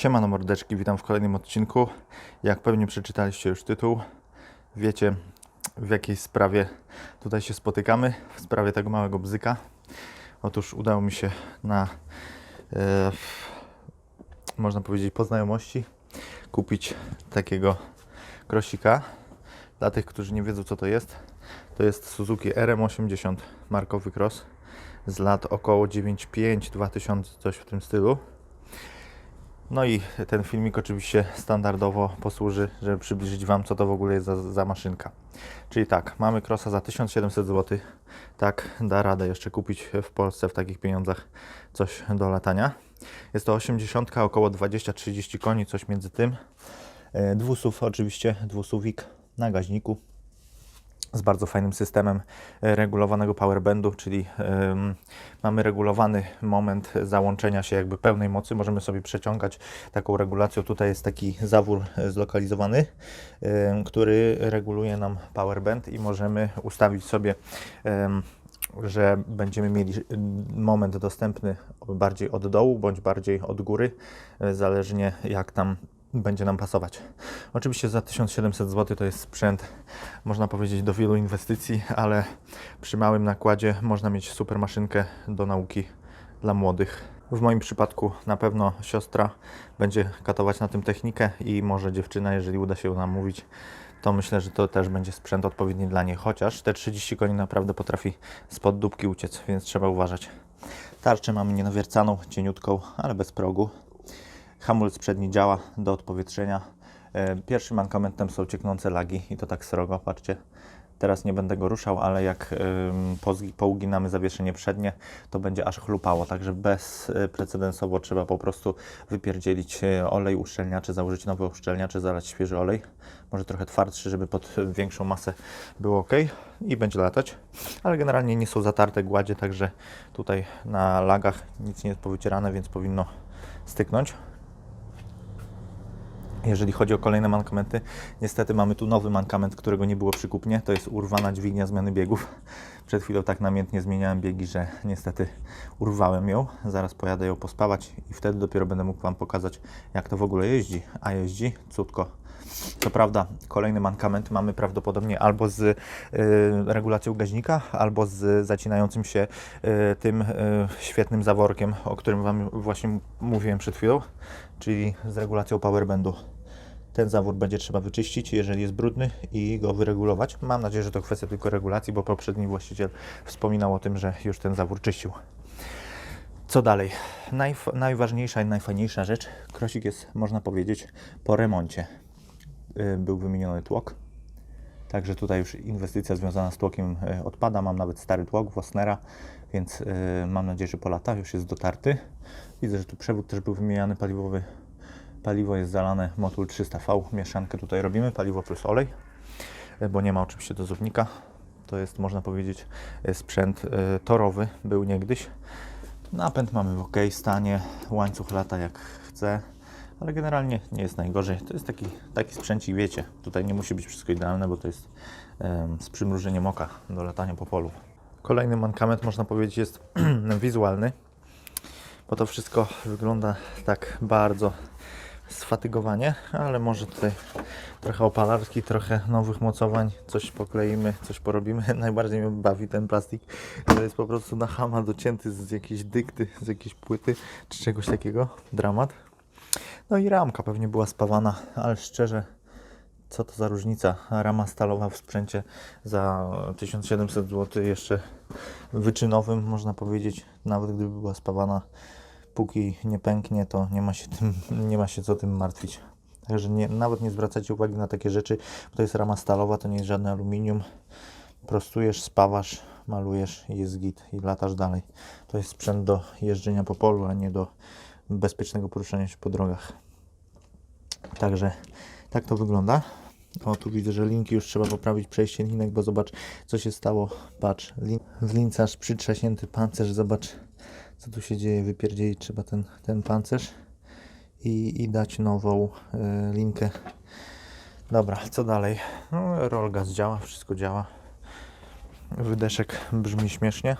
Siemano mordeczki, witam w kolejnym odcinku. Jak pewnie przeczytaliście już tytuł, wiecie w jakiej sprawie tutaj się spotykamy, w sprawie tego małego bzyka. Otóż udało mi się na, e, można powiedzieć, po znajomości kupić takiego krosika. Dla tych, którzy nie wiedzą co to jest, to jest Suzuki RM80 markowy cross z lat około 95-2000, coś w tym stylu. No i ten filmik oczywiście standardowo posłuży, żeby przybliżyć Wam, co to w ogóle jest za, za maszynka. Czyli tak, mamy Crossa za 1700 zł. Tak, da radę jeszcze kupić w Polsce w takich pieniądzach coś do latania. Jest to 80, około 20-30 koni, coś między tym. E, Dwusów oczywiście, dwusuwik na gaźniku z bardzo fajnym systemem e, regulowanego powerbandu, czyli em, mamy regulowany moment załączenia się jakby pełnej mocy. Możemy sobie przeciągać taką regulacją. Tutaj jest taki zawór zlokalizowany, em, który reguluje nam powerband i możemy ustawić sobie em, że będziemy mieli moment dostępny bardziej od dołu bądź bardziej od góry, e, zależnie jak tam będzie nam pasować. Oczywiście za 1700 zł to jest sprzęt, można powiedzieć, do wielu inwestycji, ale przy małym nakładzie można mieć super maszynkę do nauki dla młodych. W moim przypadku na pewno siostra będzie katować na tym technikę i może dziewczyna, jeżeli uda się ją namówić, to myślę, że to też będzie sprzęt odpowiedni dla niej. Chociaż te 30 koni naprawdę potrafi spod dupki uciec, więc trzeba uważać. Tarczę mamy nienawiercaną, cieniutką, ale bez progu. Hamulec przedni działa do odpowietrzenia. E, Pierwszym mankamentem są cieknące lagi i to tak srogo, patrzcie. Teraz nie będę go ruszał, ale jak ym, pouginamy zawieszenie przednie, to będzie aż chlupało. Także bezprecedensowo trzeba po prostu wypierdzielić e, olej uszczelniaczy, założyć nowy uszczelniacz, zalać świeży olej. Może trochę twardszy, żeby pod większą masę było ok i będzie latać. Ale generalnie nie są zatarte gładzie, także tutaj na lagach nic nie jest powycierane, więc powinno styknąć. Jeżeli chodzi o kolejne mankamenty, niestety mamy tu nowy mankament, którego nie było przy kupnie. To jest urwana dźwignia zmiany biegów. Przed chwilą tak namiętnie zmieniałem biegi, że niestety urwałem ją. Zaraz pojadę ją pospawać i wtedy dopiero będę mógł Wam pokazać, jak to w ogóle jeździ. A jeździ cudko. Co prawda, kolejny mankament mamy prawdopodobnie albo z y, regulacją gaźnika, albo z zacinającym się y, tym y, świetnym zaworkiem, o którym Wam właśnie mówiłem przed chwilą, czyli z regulacją powerbandu. Ten zawór będzie trzeba wyczyścić, jeżeli jest brudny i go wyregulować. Mam nadzieję, że to kwestia tylko regulacji, bo poprzedni właściciel wspominał o tym, że już ten zawór czyścił. Co dalej? Najf- najważniejsza i najfajniejsza rzecz. Krosik jest, można powiedzieć, po remoncie. Y, Był wymieniony tłok. Także tutaj już inwestycja związana z tłokiem y, odpada. Mam nawet stary tłok Wosnera, więc y, mam nadzieję, że po latach już jest dotarty. Widzę, że tu przewód też był wymieniany paliwowy. Paliwo jest zalane Motul 300V. Mieszankę tutaj robimy, paliwo plus olej, bo nie ma oczywiście dozownika. To jest, można powiedzieć, sprzęt torowy, był niegdyś. Napęd mamy w ok stanie, łańcuch lata jak chce, ale generalnie nie jest najgorzej. To jest taki, taki sprzęcik, wiecie, tutaj nie musi być wszystko idealne, bo to jest em, z przymrużeniem oka do latania po polu. Kolejny mankament, można powiedzieć, jest wizualny, bo to wszystko wygląda tak bardzo sfatygowanie, ale może tutaj trochę opalarki, trochę nowych mocowań, coś pokleimy, coś porobimy. Najbardziej mnie bawi ten plastik, który jest po prostu na hama docięty z jakiejś dykty, z jakiejś płyty czy czegoś takiego. Dramat. No i ramka pewnie była spawana, ale szczerze, co to za różnica? Rama stalowa w sprzęcie za 1700 zł, jeszcze wyczynowym, można powiedzieć, nawet gdyby była spawana, póki nie pęknie, to nie ma się, tym, nie ma się co tym martwić. Także nie, nawet nie zwracajcie uwagi na takie rzeczy, bo to jest rama stalowa, to nie jest żadne aluminium. Prostujesz, spawasz, malujesz i jest git i latasz dalej. To jest sprzęt do jeżdżenia po polu, a nie do bezpiecznego poruszania się po drogach. Także tak to wygląda. O, tu widzę, że linki już trzeba poprawić przejście linek, bo zobacz, co się stało. Patrz, lin w lincarz przytrzaśnięty pancerz, zobacz, co tu się dzieje. Wypierdzielić trzeba ten, ten pancerz i, i dać nową y, linkę. Dobra, co dalej? No, roll gas działa, wszystko działa. Wydeszek brzmi śmiesznie.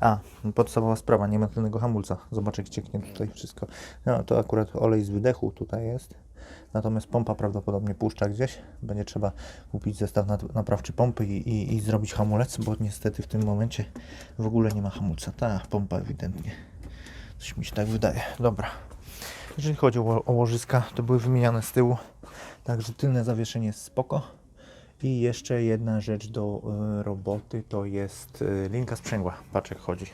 A, podstawowa sprawa, nie ma tylnego hamulca. Zobacz jak cieknie tutaj wszystko. No, to akurat olej z wydechu tutaj jest. Natomiast pompa prawdopodobnie puszcza gdzieś. Będzie trzeba kupić zestaw naprawczy pompy i, i, i zrobić hamulec, bo niestety w tym momencie w ogóle nie ma hamulca. Ta pompa ewidentnie. Coś mi się tak wydaje. Dobra. Jeżeli chodzi o, o łożyska, to były wymieniane z tyłu. Także tylne zawieszenie jest spoko. I jeszcze jedna rzecz do y, roboty to jest y, linka sprzęgła. Patrz jak chodzi.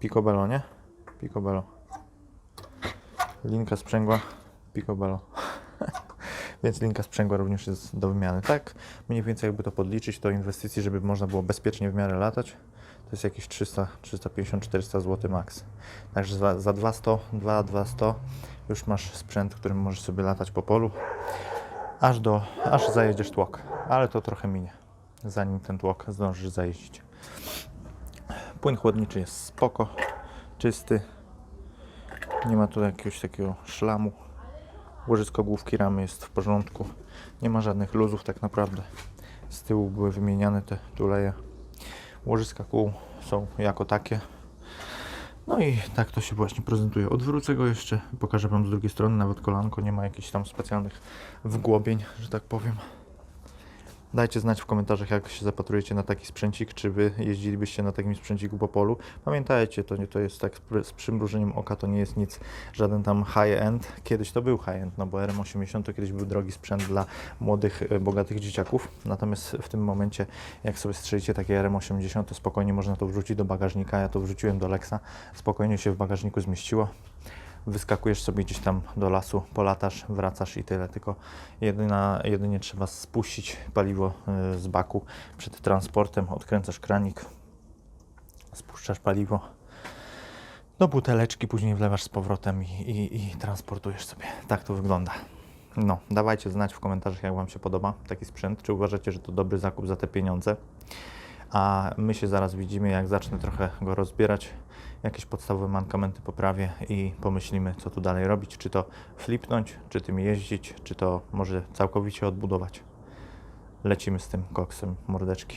Picobello, nie? Picobello. Linka sprzęgła. Picobello. Więc linka sprzęgła również jest do wymiany. Tak, mniej więcej jakby to podliczyć, to inwestycji, żeby można było bezpiecznie w miarę latać, to jest jakieś 300, 350, 400 zł max. Także za, za 200, 2, 200 już masz sprzęt, którym możesz sobie latać po polu, aż do, aż zajedziesz tłok. Ale to trochę minie, zanim ten tłok zdążysz zajeździć. Płyn chłodniczy jest spoko, czysty. Nie ma tu jakiegoś takiego szlamu. Łożysko główki ramy jest w porządku. Nie ma żadnych luzów tak naprawdę. Z tyłu były wymieniane te tuleje. Łożyska kół są jako takie. No i tak to się właśnie prezentuje. Odwrócę go jeszcze, pokażę Wam z drugiej strony, nawet kolanko nie ma jakichś tam specjalnych wgłobień, że tak powiem. Dajcie znać w komentarzach, jak się zapatrujecie na taki sprzęcik, czy Wy jeździlibyście na takim sprzęciku po polu. Pamiętajcie, to, nie, to jest tak z- przymrużeniem oka, to nie jest nic, żaden tam high-end. Kiedyś to był high-end, no bo RM80 to kiedyś był drogi sprzęt dla młodych, e, bogatych dzieciaków. Natomiast w tym momencie, jak sobie strzelicie takie RM80, to spokojnie można to wrzucić do bagażnika. Ja to wrzuciłem do Lexa, spokojnie się w bagażniku zmieściło wyskakujesz sobie gdzieś tam do lasu, polatasz, wracasz i tyle. Tylko jedyna, jedynie trzeba spuścić paliwo y, z baku przed transportem, odkręcasz kranik, spuszczasz paliwo do buteleczki, później wlewasz z powrotem i, i, i transportujesz sobie. Tak to wygląda. No, dawajcie znać w komentarzach, jak Wam się podoba taki sprzęt. Czy uważacie, że to dobry zakup za te pieniądze? A my się zaraz widzimy, jak zacznę trochę go rozbierać, jakieś podstawowe mankamenty poprawię i pomyślimy, co tu dalej robić. Czy to flipnąć, czy tym jeździć, czy to może całkowicie odbudować. Lecimy z tym koksem mordeczki.